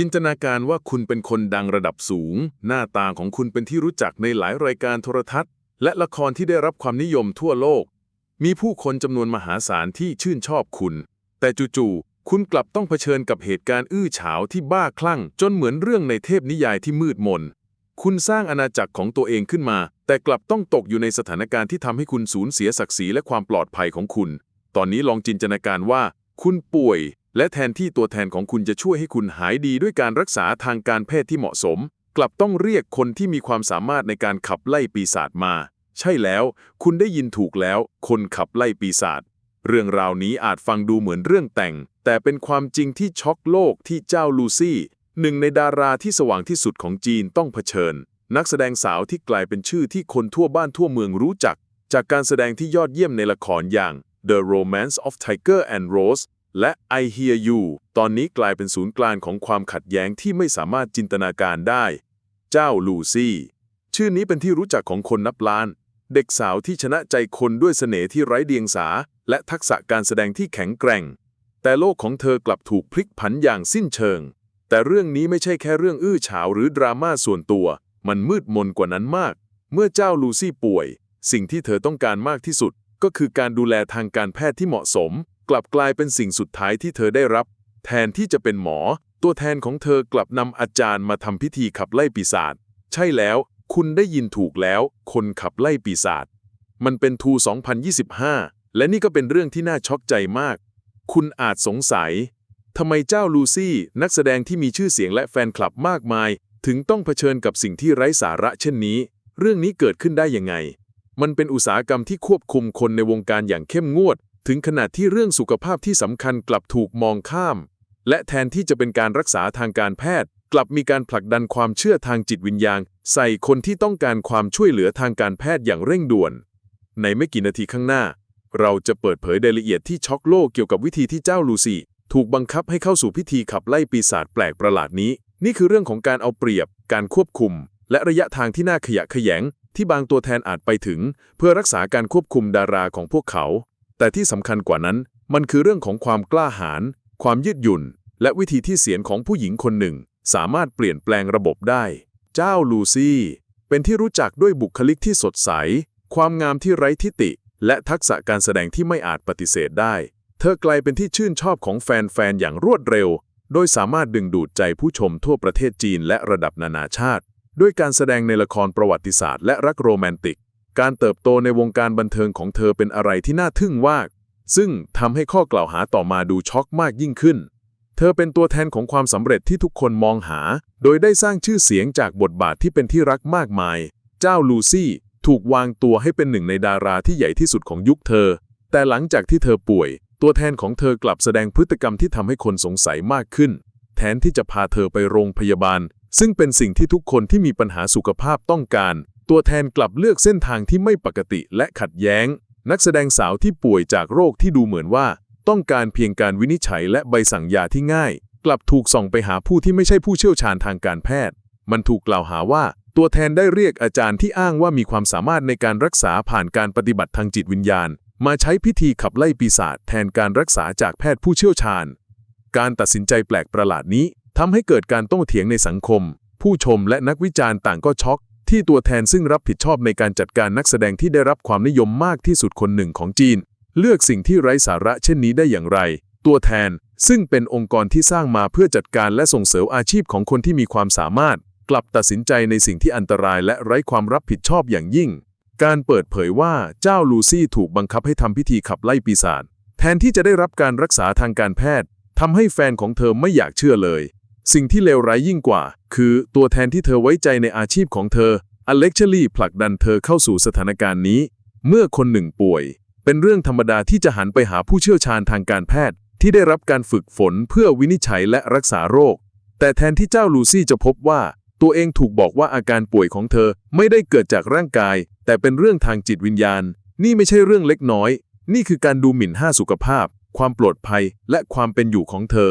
จินตนาการว่าคุณเป็นคนดังระดับสูง หน้าตาของคุณเป็นที่รู้จักในหลายรายการโทรทัศน์ และละครที่ได้รับความนิยมทั่วโลก มีผู้คนจำนวนมหาศาลที่ชื่นชอบคุณ แต่จู่ๆคุณกลับต้องเผชิญกับเหตุการณ์อื้อฉาวที่บ้าคลั่ง จนเหมือนเรื่องในเทพนิยายที่มืดมน คุณสร้างอาณาจักรของตัวเองขึ้นมา แต่กลับต้องตกอยู่ในสถานการณ์ที่ทำให้คุณสูญเสียศักดิ์ศรีและความปลอดภัยของคุณ ตอนนี้ลองจินตนาการว่า คุณป่วย และแทนที่ตัวแทนของคุณจะช่วยให้คุณหายดีด้วยการรักษาทางการแพทย์ที่เหมาะสม กลับต้องเรียกคนที่มีความสามารถในการขับไล่ปีศาจมา ใช่แล้ว คุณได้ยินถูกแล้ว คนขับไล่ปีศาจเรื่องราวนี้อาจฟังดูเหมือนเรื่องแต่ง แต่เป็นความจริงที่ช็อกโลกที่เจ้าลูซี่หนึ่งในดาราที่สว่างที่สุดของจีนต้องเผชิญ นักแสดงสาวที่กลายเป็นชื่อที่คนทั่วบ้านทั่วเมืองรู้จัก จากการแสดงที่ยอดเยี่ยมในละครอย่าง The Romance of Tiger and Rose และ I Hear You ตอนนี้กลายเป็นศูนย์กลางของความขัดแย้งที่ไม่สามารถจินตนาการได้ เจ้าลูซี่ ชื่อนี้เป็นที่รู้จักของคนนับล้าน เด็กสาวที่ชนะใจคนด้วยเสน่ห์ที่ไร้เดียงสา และทักษะการแสดงที่แข็งแกร่ง แต่โลกของเธอกลับถูกพลิกผันอย่างสิ้นเชิง แต่เรื่องนี้ไม่ใช่แค่เรื่องอื้อฉาวหรือดราม่าส่วนตัว มันมืดมนกว่านั้นมาก เมื่อเจ้าลูซี่ป่วย สิ่งที่เธอต้องการมากที่สุด ก็คือการดูแลทางการแพทย์ที่เหมาะสม กลับกลายเป็นสิ่งสุดท้ายที่เธอได้รับ แทนที่จะเป็นหมอ ตัวแทนของเธอกลับนำอาจารย์มาทำพิธีขับไล่ปีศาจใช่แล้ว คุณได้ยินถูกแล้ว คนขับไล่ปีศาจมันเป็นทู 2025 และนี่ก็เป็นเรื่องที่น่าช็อกใจมาก คุณอาจสงสัยทำไมเจ้าลูซี่ นักแสดงที่มีชื่อเสียงและแฟนคลับมากมาย ถึงต้องเผชิญกับสิ่งที่ไร้สาระเช่นนี้ เรื่องนี้เกิดขึ้นได้ยังไง มันเป็นอุตสาหกรรมที่ควบคุมคนในวงการอย่างเข้มงวด ถึงขนาดที่เรื่องสุขภาพที่สำคัญกลับถูกมองข้าม และแทนที่จะเป็นการรักษาทางการแพทย์ กลับมีการผลักดันความเชื่อทางจิตวิญญาณ ใส่คนที่ต้องการความช่วยเหลือทางการแพทย์อย่างเร่งด่วน ในไม่กี่นาทีข้างหน้า เราจะเปิดเผยรายละเอียดที่ช็อกโลกเกี่ยวกับวิธีที่เจ้าลูซี่ถูกบังคับให้เข้าสู่พิธีขับไล่ปีศาจแปลกประหลาดนี้ นี่คือเรื่องของการเอาเปรียบ การควบคุม และระยะทางที่น่าขยะแขยง ที่บางตัวแทนอาจไปถึง เพื่อรักษาการควบคุมดาราของพวกเขา แต่ที่สำคัญกว่านั้น มันคือเรื่องของความกล้าหาญความยืดหยุ่น และวิธีที่เสียนของผู้หญิงคนหนึ่ง สามารถเปลี่ยนแปลงระบบได้ เจ้าลูซี่ เป็นที่รู้จักด้วยบุคลิกที่สดใส ความงามที่ไร้ทิฏฐิและทักษะการแสดงที่ไม่อาจปฏิเสธได้ เธอกลายเป็นที่ชื่นชอบของแฟนๆอย่างรวดเร็ว โดยสามารถดึงดูดใจผู้ชมทั่วประเทศจีนและระดับนานาชาติ ด้วยการแสดงในละครประวัติศาสตร์และรักโรแมนติก การเติบโตในวงการบันเทิงของเธอเป็นอะไรที่น่าทึ่งมาก ซึ่งทำให้ข้อกล่าวหาต่อมาดูช็อกมากยิ่งขึ้น เธอเป็นตัวแทนของความสำเร็จที่ทุกคนมองหา โดยได้สร้างชื่อเสียงจากบทบาทที่เป็นที่รักมากมาย เจ้าลูซี่ถูกวางตัวให้เป็นหนึ่งในดาราที่ใหญ่ที่สุดของยุคเธอ แต่หลังจากที่เธอป่วย ตัวแทนของเธอกลับแสดงพฤติกรรมที่ทำให้คนสงสัยมากขึ้น แทนที่จะพาเธอไปโรงพยาบาล ซึ่งเป็นสิ่งที่ทุกคนที่มีปัญหาสุขภาพต้องการ ตัวแทนกลับเลือกเส้นทางที่ไม่ปกติและขัดแย้ง นักแสดงสาวที่ป่วยจากโรคที่ดูเหมือนว่า ต้องการเพียงการวินิจฉัยและใบสั่งยาที่ง่าย กลับถูกส่งไปหาผู้ที่ไม่ใช่ผู้เชี่ยวชาญทางการแพทย์ มันถูกกล่าวหาว่า ตัวแทนได้เรียกอาจารย์ที่อ้างว่ามีความสามารถในการรักษาผ่านการปฏิบัติทางจิตวิญญาณ มาใช้พิธีขับไล่ปีศาจแทนการรักษาจากแพทย์ผู้เชี่ยวชาญ การตัดสินใจแปลกประหลาดนี้ทำให้เกิดการโต้เถียงในสังคม ผู้ชมและนักวิจารณ์ต่างก็ช็อก ที่ตัวแทนซึ่งรับผิดชอบในการจัดการนักแสดงที่ได้รับความนิยมมากที่สุดคนหนึ่งของจีน เลือกสิ่งที่ไร้สาระเช่นนี้ได้อย่างไร ตัวแทนซึ่งเป็นองค์กรที่สร้างมาเพื่อจัดการและส่งเสริมอาชีพของคนที่มีความสามารถ กลับตัดสินใจในสิ่งที่อันตรายและไร้ความรับผิดชอบอย่างยิ่ง การเปิดเผยว่าเจ้าลูซี่ถูกบังคับให้ทำพิธีขับไล่ปีศาจแทนที่จะได้รับการรักษาทางการแพทย์ทำให้แฟนของเธอไม่อยากเชื่อเลย สิ่งที่เลวร้ายยิ่งกว่า คือตัวแทนที่เธอไว้ใจในอาชีพของเธออเล็กชลี่ผลักดันเธอเข้าสู่สถานการณ์นี้ เมื่อคนหนึ่งป่วย เป็นเรื่องธรรมดาที่จะหันไปหาผู้เชี่ยวชาญทางการแพทย์ ที่ได้รับการฝึกฝนเพื่อวินิจฉัยและรักษาโรค แต่แทนที่เจ้าลูซี่จะพบว่า ตัวเองถูกบอกว่าอาการป่วยของเธอไม่ได้เกิดจากร่างกาย แต่เป็นเรื่องทางจิตวิญญาณ นี่ไม่ใช่เรื่องเล็กน้อย นี่คือการดูหมิ่นห้าสุขภาพ ความปลอดภัย และความเป็นอยู่ของเธอ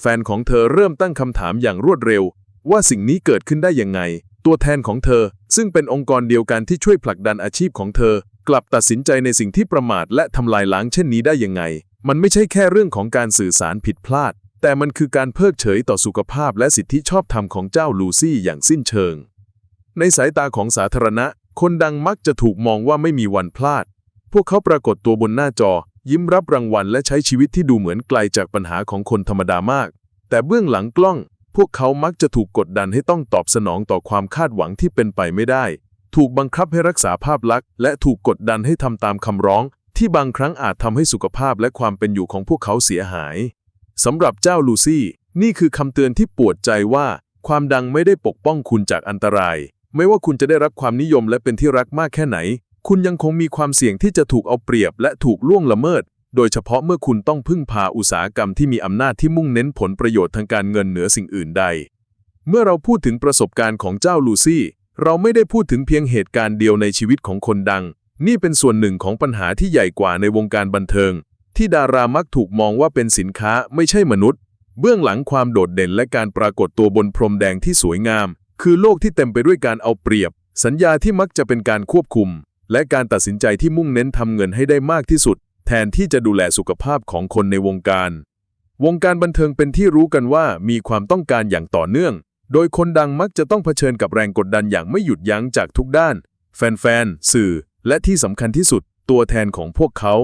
แฟนของเธอเริ่มตั้งคำถามอย่างรวดเร็ว ว่าสิ่งนี้เกิดขึ้นได้ยังไง ตัวแทนของเธอ ซึ่งเป็นองค์กรเดียวกันที่ช่วยผลักดันอาชีพของเธอ กลับตัดสินใจในสิ่งที่ประมาทและทำลายล้างเช่นนี้ได้ยังไง มันไม่ใช่แค่เรื่องของการสื่อสารผิดพลาด แต่มันคือการเพิกเฉยต่อสุขภาพและสิทธิชอบธรรมของเจ้าลูซี่อย่างสิ้นเชิง ในสายตาของสาธารณะ คนดังมักจะถูกมองว่าไม่มีวันพลาด พวกเขาปรากฏตัวบนหน้าจอ ยิ้มรับรางวัลและใช้ชีวิตที่ดูเหมือนไกลจากปัญหาของคนธรรมดามาก แต่เบื้องหลังกล้อง พวกเขามักจะถูกกดดันให้ต้องตอบสนองต่อความคาดหวังที่เป็นไปไม่ได้ ถูกบังคับให้รักษาภาพลักษณ์ และถูกกดดันให้ทำตามคำร้อง ที่บางครั้งอาจทำให้สุขภาพและความเป็นอยู่ของพวกเขาเสียหายสำหรับเจ้าลูซี่ นี่คือคำเตือนที่ปวดใจว่า ความดังไม่ได้ปกป้องคุณจากอันตราย ไม่ว่าคุณจะได้รับความนิยมและเป็นที่รักมากแค่ไหน คุณยังคงมีความเสี่ยงที่จะถูกเอาเปรียบและถูกล่วงละเมิด โดยเฉพาะเมื่อคุณต้องพึ่งพาอุตสาหกรรมที่มีอำนาจที่มุ่งเน้นผลประโยชน์ทางการเงินเหนือสิ่งอื่นใด เมื่อเราพูดถึงประสบการณ์ของเจ้าลูซี่ เราไม่ได้พูดถึงเพียงเหตุการณ์เดียวในชีวิตของคนดัง นี่เป็นส่วนหนึ่งของปัญหาที่ใหญ่กว่าในวงการบันเทิง ที่ดารามักถูกมองว่าเป็นสินค้าไม่ใช่มนุษย์ เบื้องหลังความโดดเด่นและการปรากฏตัวบนพรมแดงที่สวยงาม คือโลกที่เต็มไปด้วยการเอาเปรียบ สัญญาที่มักจะเป็นการควบคุม และการตัดสินใจที่มุ่งเน้นทำเงินให้ได้มากที่สุด แทนที่จะดูแลสุขภาพของคนในวงการ วงการบันเทิงเป็นที่รู้กันว่ามีความต้องการอย่างต่อเนื่อง โดยคนดังมักจะต้องเผชิญกับแรงกดดันอย่างไม่หยุดยั้งจากทุกด้าน แฟนๆ สื่อ และที่สำคัญที่สุด ตัวแทนของพวกเขา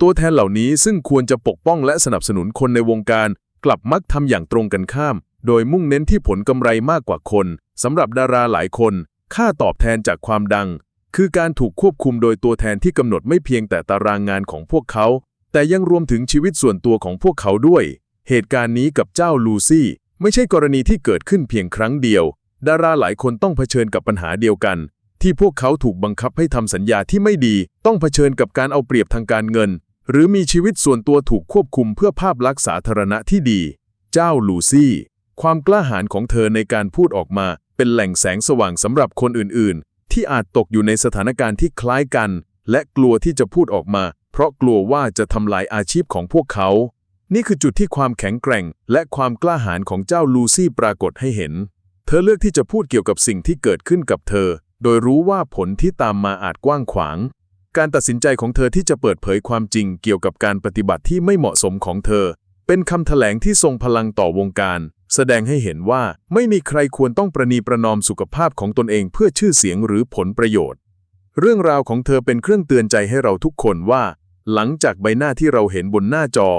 ตัวแทนเหล่านี้ซึ่งควรจะปกป้องและสนับสนุนคนในวงการ กลับมักทำอย่างตรงกันข้าม โดยมุ่งเน้นที่ผลกำไรมากกว่าคนสำหรับดาราหลายคน ค่าตอบแทนจากความดัง คือการถูกควบคุมโดยตัวแทนที่กำหนดไม่เพียงแต่ตารางงานของพวกเขา แต่ยังรวมถึงชีวิตส่วนตัวของพวกเขาด้วย เหตุการณ์นี้กับเจ้าลูซี่ไม่ใช่กรณีที่เกิดขึ้นเพียงครั้งเดียว ดาราหลายคนต้องเผชิญกับปัญหาเดียวกัน ที่พวกเขาถูกบังคับให้ทำสัญญาที่ไม่ดี ต้องเผชิญกับการเอาเปรียบทางการเงิน หรือมีชีวิตส่วนตัวถูกควบคุมเพื่อภาพลักษณ์สาธารณะที่ดี เจ้าลูซี่ ความกล้าหาญของเธอในการพูดออกมา เป็นแหล่งแสงสว่างสำหรับคนอื่นๆ ที่อาจตกอยู่ในสถานการณ์ที่คล้ายกัน และกลัวที่จะพูดออกมา เพราะกลัวว่าจะทำลายอาชีพของพวกเขา นี่คือจุดที่ความแข็งแกร่ง และความกล้าหาญของเจ้าลูซี่ปรากฏให้เห็น เธอเลือกที่จะพูดเกี่ยวกับสิ่งที่เกิดขึ้นกับเธอ โดยรู้ว่าผลที่ตามมาอาจกว้างขวาง การตัดสินใจของเธอที่จะเปิดเผยความจริงเกี่ยวกับการปฏิบัติที่ไม่เหมาะสมของเธอ เป็นคำแถลงที่ทรงพลังต่อวงการ แสดงให้เห็นว่าไม่มีใครควรต้องประนีประนอมสุขภาพของตนเองเพื่อชื่อเสียงหรือผลประโยชน์ เรื่องราวของเธอเป็นเครื่องเตือนใจให้เราทุกคนว่า หลังจากใบหน้าที่เราเห็นบนหน้าจอ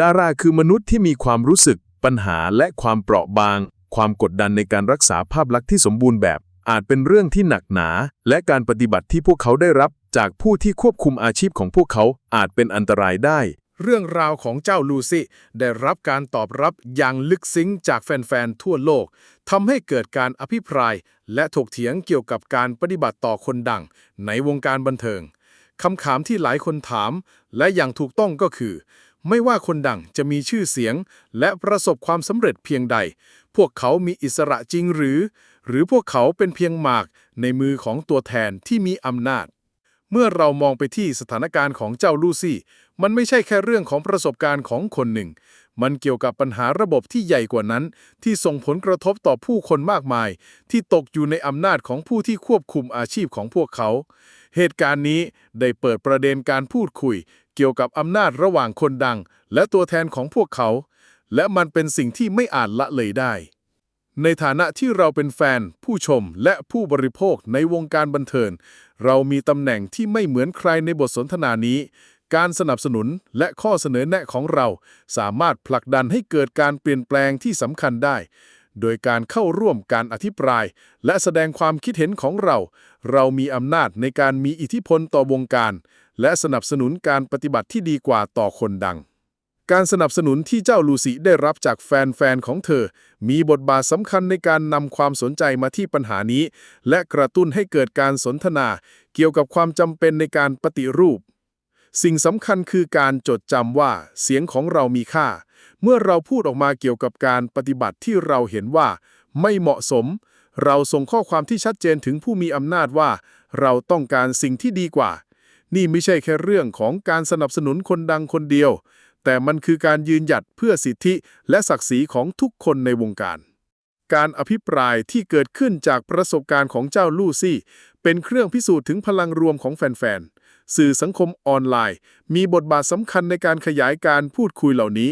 ดาราคือมนุษย์ที่มีความรู้สึก ปัญหาและความเปราะบาง ความกดดันในการรักษาภาพลักษณ์ที่สมบูรณ์แบบ อาจเป็นเรื่องที่หนักหนา และการปฏิบัติที่พวกเขาได้รับ จากผู้ที่ควบคุมอาชีพของพวกเขาอาจเป็นอันตรายได้ เรื่องราวของเจ้าลูซี่ได้รับการตอบรับอย่างลึกซึ้งจากแฟน ๆ ทั่วโลกทำให้เกิดการอภิปราย และถกเถียงเกี่ยวกับการปฏิบัติต่อคนดัง ในวงการบันเทิงคำถามที่หลายคนถาม และอย่างถูกต้องก็คือ ไม่ว่าคนดังจะมีชื่อเสียง และประสบความสำเร็จเพียงใด พวกเขามีอิสระจริงหรือ หรือพวกเขาเป็นเพียงหมากในมือของตัวแทนที่มีอำนาจ เมื่อเรามองไปที่สถานการณ์ของเจ้าลูซี่ มันไม่ใช่แค่เรื่องของประสบการณ์ของคนหนึ่ง มันเกี่ยวกับปัญหาระบบที่ใหญ่กว่านั้น ที่ส่งผลกระทบต่อผู้คนมากมาย ที่ตกอยู่ในอำนาจของผู้ที่ควบคุมอาชีพของพวกเขา เหตุการณ์นี้ได้เปิดประเด็นการพูดคุย เกี่ยวกับอำนาจระหว่างคนดัง และตัวแทนของพวกเขา และมันเป็นสิ่งที่ไม่อาจละเลยได้ ในฐานะที่เราเป็นแฟน ผู้ชมและผู้บริโภคในวงการบันเทิงเรามีตำแหน่งที่ไม่เหมือนใครในบทสนทนานี้ การสนับสนุนและข้อเสนอแนะของเรา สามารถผลักดันให้เกิดการเปลี่ยนแปลงที่สำคัญได้ โดยการเข้าร่วมการอภิปราย และแสดงความคิดเห็นของเรา เรามีอำนาจในการมีอิทธิพลต่อวงการ และสนับสนุนการปฏิบัติที่ดีกว่าต่อคนดัง การสนับสนุนที่เจ้าลูซี่ได้รับจากแฟนๆของเธอ มีบทบาทสำคัญในการนำความสนใจมาที่ปัญหานี้ และกระตุ้นให้เกิดการสนทนา เกี่ยวกับความจำเป็นในการปฏิรูป สิ่งสำคัญคือการจดจำว่าเสียงของเรามีค่า เมื่อเราพูดออกมาเกี่ยวกับการปฏิบัติที่เราเห็นว่า ไม่เหมาะสม เราส่งข้อความที่ชัดเจนถึงผู้มีอำนาจว่า เราต้องการสิ่งที่ดีกว่า นี่ไม่ใช่แค่เรื่องของการสนับสนุนคนดังคนเดียว แต่มันคือการยืนหยัดเพื่อสิทธิและศักดิ์ศรีของทุกคนในวงการ การอภิปรายที่เกิดขึ้นจากประสบการณ์ของเจ้าลูซี่ เป็นเครื่องพิสูจน์ถึงพลังรวมของแฟนๆ สื่อสังคมออนไลน์ มีบทบาทสำคัญในการขยายการพูดคุยเหล่านี้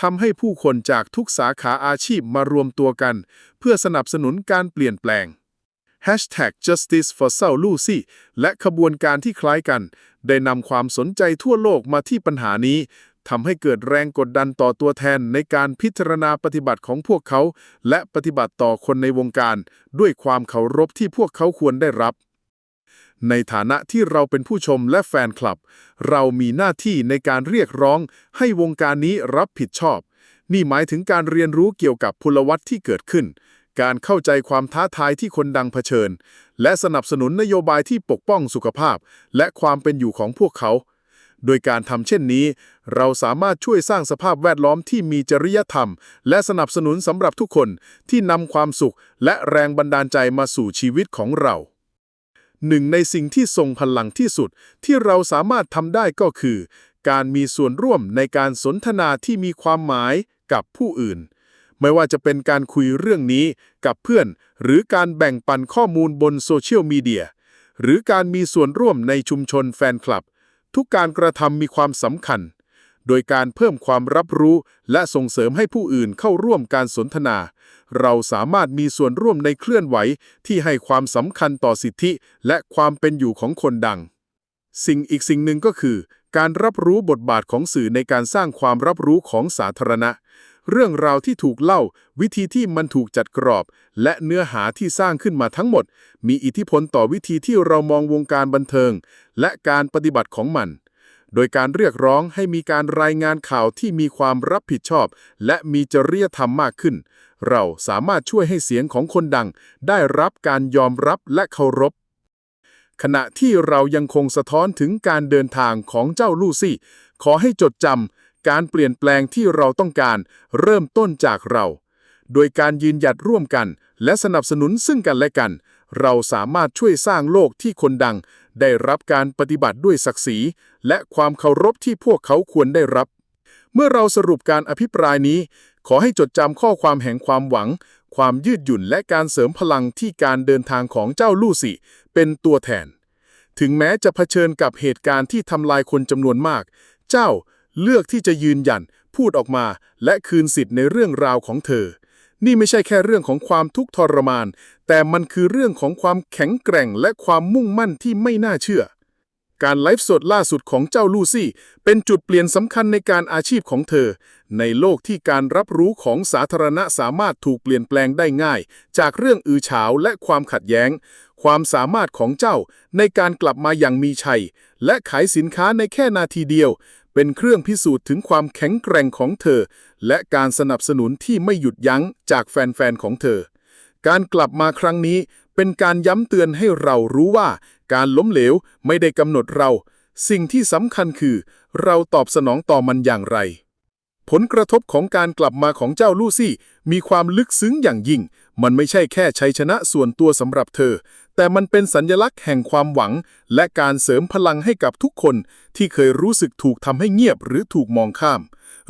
ทำให้ผู้คนจากทุกสาขาอาชีพมารวมตัวกัน เพื่อสนับสนุนการเปลี่ยนแปลง Hashtag Justice for South Lucy และขบวนการที่คล้ายกัน ได้นำความสนใจทั่วโลกมาที่ปัญหานี้ ทำให้เกิดแรงกดดันต่อตัวแทนในการพิจารณาปฏิบัติของพวกเขา และปฏิบัติต่อคนในวงการ ด้วยความเคารพที่พวกเขาควรได้รับ ในฐานะที่เราเป็นผู้ชมและแฟนคลับ เรามีหน้าที่ในการเรียกร้อง ให้วงการนี้รับผิดชอบ นี่หมายถึงการเรียนรู้เกี่ยวกับพลวัตที่เกิดขึ้น การเข้าใจความท้าทายที่คนดังเผชิญ และสนับสนุนนโยบายที่ปกป้องสุขภาพ และความเป็นอยู่ของพวกเขา โดยการทำเช่นนี้ เราสามารถช่วยสร้างสภาพแวดล้อมที่มีจริยธรรม และสนับสนุนสำหรับทุกคนที่นำความสุขและแรงบันดาลใจมาสู่ชีวิตของเราหนึ่งในสิ่งที่ทรงพลังที่สุดที่เราสามารถทำได้ก็คือ การมีส่วนร่วมในการสนทนาที่มีความหมายกับผู้อื่น ไม่ว่าจะเป็นการคุยเรื่องนี้กับเพื่อน หรือการแบ่งปันข้อมูลบนโซเชียลมีเดียหรือการมีส่วนร่วมในชุมชนแฟนคลับ ทุกการกระทำมีความสำคัญ โดยการเพิ่มความรับรู้และส่งเสริมให้ผู้อื่นเข้าร่วมการสนทนา เราสามารถมีส่วนร่วมในเคลื่อนไหวที่ให้ความสำคัญต่อสิทธิและความเป็นอยู่ของคนดัง สิ่งอีกสิ่งหนึ่งก็คือ การรับรู้บทบาทของสื่อในการสร้างความรับรู้ของสาธารณะ เรื่องราวที่ถูกเล่า วิธีที่มันถูกจัดกรอบ และเนื้อหาที่สร้างขึ้นมาทั้งหมด มีอิทธิพลต่อวิธีที่เรามองวงการบันเทิง และการปฏิบัติของมัน โดยการเรียกร้องให้มีการรายงานข่าวที่มีความรับผิดชอบ และมีจริยธรรมมากขึ้น เราสามารถช่วยให้เสียงของคนดัง ได้รับการยอมรับและเคารพ ขณะที่เรายังคงสะท้อนถึงการเดินทางของเจ้าลูซี่ ขอให้จดจำ การเปลี่ยนแปลงที่เราต้องการเริ่มต้นจากเรา โดยการยืนหยัดร่วมกัน และสนับสนุนซึ่งกันและกัน เราสามารถช่วยสร้างโลกที่คนดัง ได้รับการปฏิบัติด้วยศักดิ์ศรี และความเคารพที่พวกเขาควรได้รับ เมื่อเราสรุปการอภิปรายนี้ ขอให้จดจำข้อความแห่งความหวัง ความยืดหยุ่นและการเสริมพลังที่การเดินทางของเจ้าลูซี่เป็นตัวแทน ถึงแม้จะเผชิญกับเหตุการณ์ที่ทำลายคนจำนวนมาก เจ้า เลือกที่จะยืนยัน พูดออกมา และคืนสิทธิ์ในเรื่องราวของเธอ นี่ไม่ใช่แค่เรื่องของความทุกข์ทรมาน แต่มันคือเรื่องของความแข็งแกร่งและความมุ่งมั่นที่ไม่น่าเชื่อ การไลฟ์สดล่าสุดของเจ้าลูซี่ เป็นจุดเปลี่ยนสำคัญในการอาชีพของเธอ ในโลกที่การรับรู้ของสาธารณะสามารถถูกเปลี่ยนแปลงได้ง่าย จากเรื่องอือฉาวและความขัดแย้ง ความสามารถของเจ้าในการกลับมาอย่างมีชัย และขายสินค้าในแค่นาทีเดียว เป็นเครื่องพิสูจน์ถึงความแข็งแกร่งของเธอ และการสนับสนุนที่ไม่หยุดยั้งจากแฟน ๆ ของเธอ การกลับมาครั้งนี้เป็นการย้ำเตือนให้เรารู้ว่า การล้มเหลวไม่ได้กำหนดเรา สิ่งที่สำคัญคือ เราตอบสนองต่อมันอย่างไร ผลกระทบของการกลับมาของเจ้าลูซี่มีความลึกซึ้งอย่างยิ่ง มันไม่ใช่แค่ชัยชนะส่วนตัวสำหรับเธอ แต่มันเป็นสัญลักษณ์แห่งความหวัง และการเสริมพลังให้กับทุกคนที่เคยรู้สึกถูกทำให้เงียบหรือถูกมองข้าม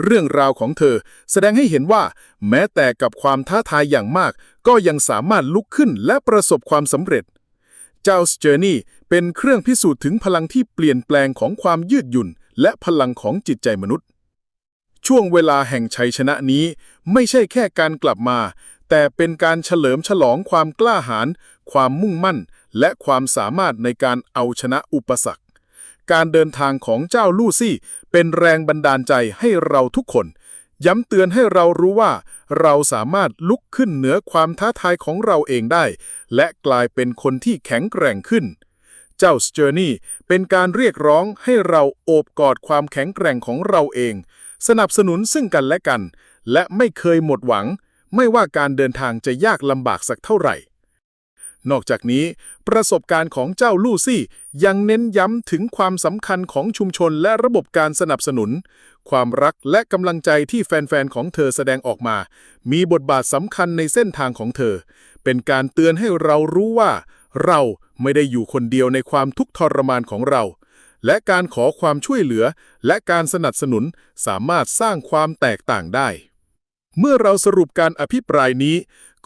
เรื่องราวของเธอ แสดงให้เห็นว่า แม้แต่กับความท้าทายอย่างมาก ก็ยังสามารถลุกขึ้นและประสบความสำเร็จ เจ้าสเจอร์นี่เป็นเครื่องพิสูจน์ถึงพลังที่เปลี่ยนแปลงของความยืดหยุ่น และพลังของจิตใจมนุษย์ช่วงเวลาแห่งชัยชนะนี้ไม่ใช่แค่การกลับมา แต่เป็นการเฉลิมฉลองความกล้าหาญความมุ่งมั่น และความสามารถในการเอาชนะอุปสรรค การเดินทางของเจ้าลูซี่ เป็นแรงบันดาลใจให้เราทุกคน ย้ำเตือนให้เรารู้ว่า เราสามารถลุกขึ้นเหนือความท้าทายของเราเองได้ และกลายเป็นคนที่แข็งแกร่งขึ้น เจ้าสเจอร์นี่เป็นการเรียกร้องให้เราโอบกอดความแข็งแกร่งของเราเอง สนับสนุนซึ่งกันและกัน และไม่เคยหมดหวัง ไม่ว่าการเดินทางจะยากลำบากสักเท่าไหร่ นอกจากนี้ ประสบการณ์ของเจ้าลูซี่ยังเน้นย้ำถึงความสำคัญของชุมชนและระบบการสนับสนุน ความรักและกำลังใจที่แฟน ๆ ของเธอแสดงออกมา มีบทบาทสำคัญในเส้นทางของเธอ เป็นการเตือนให้เรารู้ว่า เราไม่ได้อยู่คนเดียวในความทุกข์ทรมานของเราและการขอความช่วยเหลือ และการสนับสนุนสามารถสร้างความแตกต่างได้ เมื่อเราสรุปการอภิปรายนี้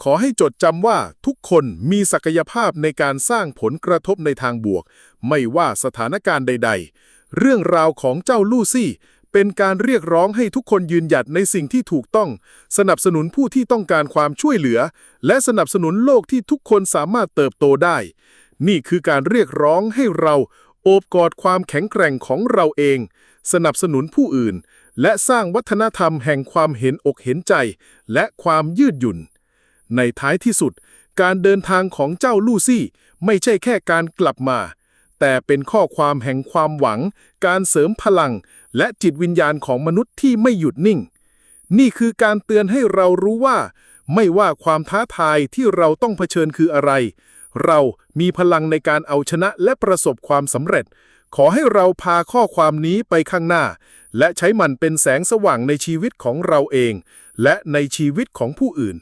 ขอให้จดจำว่าทุกคนมีศักยภาพในการสร้างผลกระทบในทางบวก ไม่ว่าสถานการณ์ใด ๆ เรื่องราวของเจ้าลูซี่ เป็นการเรียกร้องให้ทุกคนยืนหยัดในสิ่งที่ถูกต้อง สนับสนุนผู้ที่ต้องการความช่วยเหลือ และสนับสนุนโลกที่ทุกคนสามารถเติบโตได้ นี่คือการเรียกร้องให้เราโอบกอดความแข็งแกร่งของเราเอง สนับสนุนผู้อื่น และสร้างวัฒนธรรมแห่งความเห็นอกเห็นใจ และความยืดหยุ่น ในท้ายที่สุด การเดินทางของเจ้าลูซี่ไม่ใช่แค่การกลับมา แต่เป็นข้อความแห่งความหวัง การเสริมพลัง และจิตวิญญาณของมนุษย์ที่ไม่หยุดนิ่ง นี่คือการเตือนให้เรารู้ว่า ไม่ว่าความท้าทายที่เราต้องเผชิญคืออะไร เรามีพลังในการเอาชนะและประสบความสำเร็จ ขอให้เราพาข้อความนี้ไปข้างหน้า และใช้มันเป็นแสงสว่างในชีวิตของเราเอง และในชีวิตของผู้อื่น